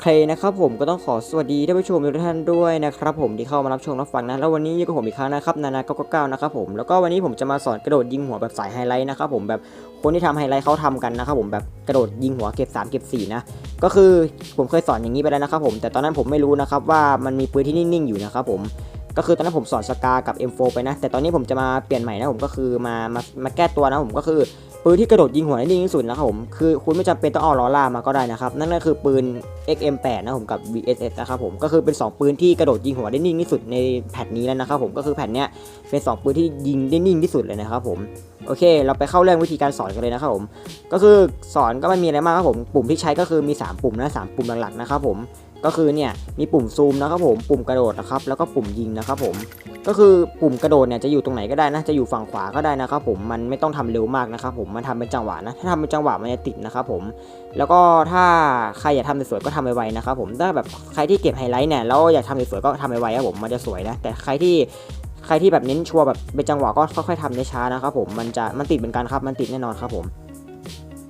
เคนะครับผมก็ต้องขอสวัสดีท่านผู้ชมทุกท่านด้วยนะครับผมที่เข้ามารับชมรับฟังนะแล้ววันนี้อยู่กับผมอีกครั้งนะครับนานาเก้าเก้านะครับผมแล้วก็วันนี้ผมจะมาสอนกระโดดยิงหัวแบบสายไฮไลท์นะครับผมแบบคนที่ทำไฮไลท์เขาทำกันนะครับผมแบบกระโดดยิงหัวเก็บ3เก็บ4นะก็คือผมเคยสอนอย่างนี้ไปแล้วนะครับผมแต่ตอนนั้นผมไม่รู้นะครับว่ามันมีปืนที่นิ่งๆอยู่นะครับผมก็คือตอนนั้นผมสอนสกากับ M4 ไปนะ แต่ตอนนี้ผมจะมาเปลี่ยนใหม่นะผมก็คือมามามาแก้ตัวนะผมก็คือ ปืนที่กระโดดยิงหัวได้นิ่งที่สุดนะครับผมคือคุณไม่จำเป็นต้องเอาล้อล่ามาก็ได้นะครับนั่นก็คือปืน XM8 นะผมกับ VSS นะครับผมก็คือเป็น 2 ปืนที่กระโดดยิงหัวได้นิ่งที่สุดในแพทนี้แล้วนะครับผมก็คือแพทเนี้ยเป็น 2 ปืนที่ยิงได้นิ่งที่สุดเลยนะครับผมโอเค เราไปเข้าเรื่องวิธีการสอนกันเลยนะครับผมก็คือสอนก็ไม่มีอะไรมากครับผมปุ่มที่ใช้ก็คือมี 3 ปุ่มนะสามปุ่มหลักๆนะครับผม ก็คือเนี่ยมีปุ่มซูมนะครับผมปุ่มกระโดดนะครับแล้วก็ปุ่มยิงนะครับผมก็คือปุ่มกระโดดเนี่ยจะอยู่ตรงไหนก็ได้นะจะอยู่ฝั่งขวาก็ได้นะครับผมมันไม่ต้องทำเร็วมากนะครับผมมันทำเป็นจังหวะนะถ้าทำเป็นจังหวะมันจะติดนะครับผมแล้วก็ถ้าใครอยากทำสวยๆก็ทำไวๆนะครับผมถ้าแบบใครที่เก็บไฮไลท์เนี่ยแล้วอยากทำสวยๆก็ทำไวๆครับผมมันจะสวยนะแต่ใครที่ใครที่แบบเน้นชัวร์แบบเป็นจังหวะก็ค่อยๆทำช้านะครับผมมันจะมันติดเหมือนกันครับมันติดแน่นอนครับผม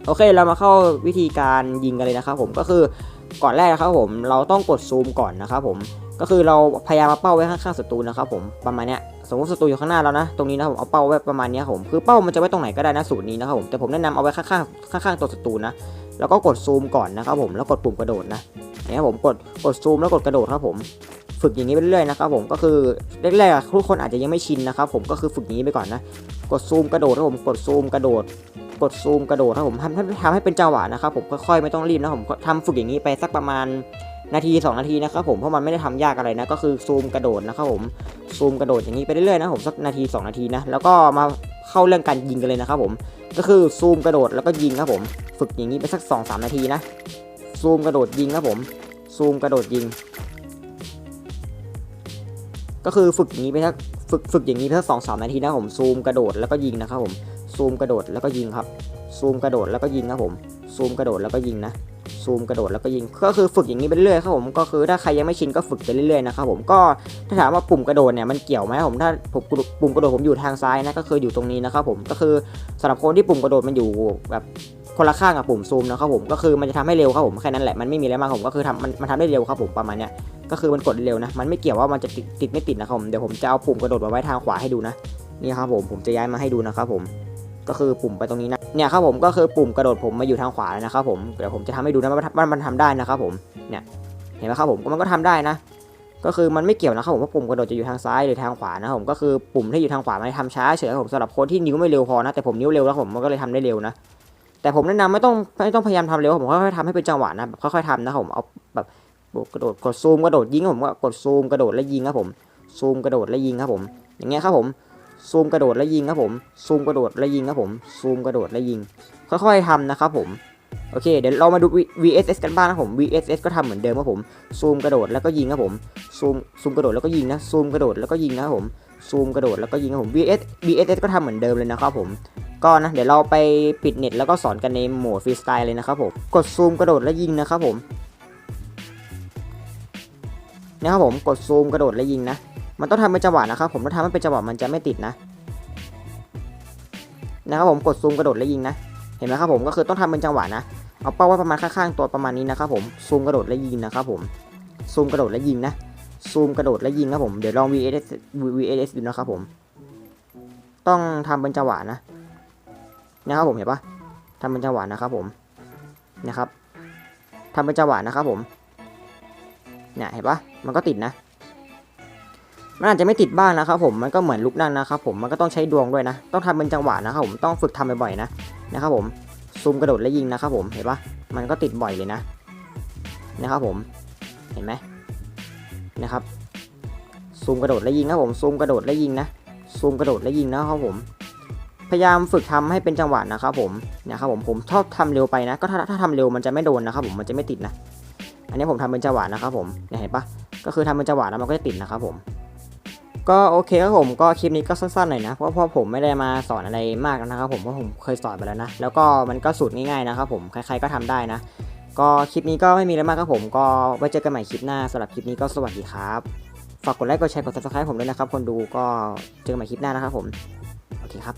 โอเคเรามาเข้าวิธีการยิงกันเลยนะครับผมก็คือ ก่อนแรกนะครับผมเราต้องกดซูมก่อนนะครับผมก็คือเราพยายามมาเป้าไว้ข้างๆศัตรูนะครับผมประมาณเนี้ยสมมติศัตรูอยู่ข้างหน้าแล้วนะ ตรงนี้นะผมเอาเป้าไว้ประมาณนี้ครับผมคือเป้ามันจะไว้ตรงไหนก็ได้นะสูตรนี้นะครับผมแต่ผมแนะนำเอาไว้ข้างๆข้างๆตัวศัตรูนะแล้วก็กดซูมก่อนนะครับผมแล้วกดปุ่มกระโดดนะเนี่ยผมกดกดซูมแล้วกดกระโดดครับผมฝึกอย่างนี้ไปเรื่อยๆนะครับผมก็คือแรกๆทุกคนอาจจะยังไม่ชินนะครับผมก็คือฝึกนี้ไปก่อนนะ กดซูมกระโดดครับผมกดซูมกระโดด กดซูมกระโดดครับผมทำให้ทำให้เป็นจังหวะนะครับผมค่อยๆไม่ต้องรีบนะผมทำฝึกอย่างนี้ไปสักประมาณนาที 2 นาทีนะครับผมเพราะมันไม่ได้ทำยากอะไรนะก็คือซูมกระโดดนะครับผมซูมกระโดดอย่างนี้ไปเรื่อยๆนะผมสักนาที 2 นาทีนะแล้วก็มาเข้าเรื่องการยิงกันเลยนะครับผมก็คือซูมกระโดดแล้วก็ยิงครับผม ฝึกอย่างนี้ไปสัก 2-3 นาทีนะซูมกระโดดยิงครับผมซูมกระโดดยิง ก็คือฝึกอย่างนี้ไปสักฝึกฝึกอย่างนี้ไปสักสองสามนาทีนะผมซูมกระโดดแล้วก็ยิงนะครับผม ซูมกระโดดแล้วก็ยิงครับ ซูมกระโดดแล้วก็ยิงครับผม ซูมกระโดดแล้วก็ยิงนะซูมกระโดดแล้วก็ยิง ก็คือฝึกอย่างนี้ไปเรื่อยครับผมก็คือถ้าใครยังไม่ชินก็ฝึกไปเรื่อยๆนะครับผมก็ถ้าถามว่าปุ่มกระโดดเนี่ยมันเกี่ยวไหมผมถ้าผมปุ่มกระโดดผมอยู่ทางซ้ายนะก็คืออยู่ตรงนี้นะครับผมก็คือสำหรับคนที่ปุ่มกระโดดมันอยู่แบบคนละข้างกับปุ่มซูมนะครับผมก็คือมันจะทำให้เร็วครับผมแค่นั้นแหละมันไม่มีอะไรมากครับผมก็คือทำมันมันทำได้เร็วครับผมประมาณเนี้ยก็คือมันกดเร็วนะมันไม่เกี่ยวว่ามันจะติดติดไม่ติดนะครับผมเดี๋ยวผมจะเอาปุ่มกระโดดมาไว้ทางขวาให้ดูนะนี่ครับผมผมจะย้ายมาให้ดูนะครับผม ก็คือปุ่มไปตรงนี้นะเนี่ยครับผมก็คือปุ่มกระโดดผมมาอยู่ทางขวาแล้วนะครับผมเดี๋ยวผมจะทำให้ดูนะว่ามันทำได้นะครับผมเนี่ยเห็นไหมครับผมมันก็ทำได้นะ ก็คือมันไม่เกี่ยวนะครับผมว่าปุ่มกระโดดจะอยู่ทางซ้ายหรือทางขวานะผมก็คือปุ่มที่อยู่ทางขวามันทำช้าเฉยครับผมสำหรับคนที่นิ้วไม่เร็วพอนะแต่ผมนิ้วเร็วแล้วผมมันก็เลยทำได้เร็วนะแต่ผมแนะนำไม่ต้องไม่ต้องพยายามทำเร็วผมค่อยๆทำให้เป็นจังหวะนะแบบค่อยๆทำนะผมเอาแบบกระโดดกดซูมกระโดดยิงผมก็กดซูมกระโดดแล้วยิงครับผมซูมกระโดดแล้วยิงครับผม อย่างเงี้ยครับผม ซูมกระโดดแล้วยิงครับผม ซูมกระโดดแล้วยิงครับผม ซูมกระโดดแล้วยิง ค่อยๆทำนะครับผม โอเค เดี๋ยวเรามาดู VSS กันบ้างนะผม VSS ก็ทำเหมือนเดิมครับผม ซูมกระโดดแล้วก็ยิงครับผม ซูม ซูมกระโดดแล้วก็ยิงนะ ซูมกระโดดแล้วก็ยิงนะครับผม ซูมกระโดดแล้วก็ยิงครับผม VS VSS ก็ทำเหมือนเดิมเลยนะครับผม ก็นะ เดี๋ยวเราไปปิดเน็ตแล้วก็สอนกันในโหมดฟรีสไตล์เลยนะครับผม กดซูมกระโดดแล้วยิงนะครับผม นะครับผม กดซูมกระโดดแล้วยิงนะ มันต้องทำเป็นจังหวะนะครับผมถ้าทำให้เป็นจังหวะมันจะไม่ติดนะนะครับผมกดซูมกระโดดแล้วยิงนะ เห็นไหมครับผมก็คือต้องทำเป็นจังหวะนะเอาเป้าไว้ประมาณข้างๆตัวประมาณนี้นะครับผมซูมกระโดดแล้วยิงนะครับผมซูมกระโดดแล้วยิงนะซูมกระโดดแล้วยิงครับผมเดี๋ยวลอง VS VS ดูนะครับผม ต้องทำเป็นจังหวะนะนะครับผมเห็นปะทำเป็นจังหวะนะครับผมนะครับทำเป็นจังหวะนะครับผมเนี่ยเห็นปะมันก็ติดนะ มันอาจจะไม่ติดบ้างนะครับผมมันก็เหมือนลุกนั่งนะครับผมมันก็ต้องใช้ดวงด้วยนะ ต้องทำเป็นจังหวะนะครับผมต้องฝึกทำบ่อยๆนะนะครับผมซูมกระโดดแล้วยิงนะครับผมเห็นปะมันก็ติดบ่อยเลยนะนะครับผมเห็นไหมนะครับซูมกระโดดแล้วยิงครับผมซูมกระโดดแล้วยิงนะซูมกระโดดแล้วยิงนะครับผม พยายามฝึกทำให้เป็นจังหวะนะครับผมนะครับผมผมชอบทำเร็วไปนะ ก็ถ้าถ้าทำเร็วมันจะไม่โดนนะครับผมมันจะไม่ติดนะ อันนี้ผมทำเป็นจังหวะนะครับผมเนี่ยเห็นปะก็คือทำเป็นจังหวะแล้วมันก็จะติดนะครับผม ก็โอเคครับผมก็คลิปนี้ก็สั้นๆหน่อยนะเพราะเพราผมไม่ได้มาสอนอะไรมากนะครับผมเพราะผมเคยสอนไปแล้วนะ แล้วก็มันก็สูตรง่ายๆนะครับผมใครๆก็ทำได้นะ ก็คลิปนี้ก็ไม่มีอะไรมากครับผมก็ไว้เจอกันใหม่คลิปหน้าสำหรับคลิปนี้ก็สวัสดีครับฝากกดไลค์กดแชร์กด subscribe ผมด้วยนะครับคนดูก็เจอกันใหม่คลิปหน้านะครับผมโอเคครับ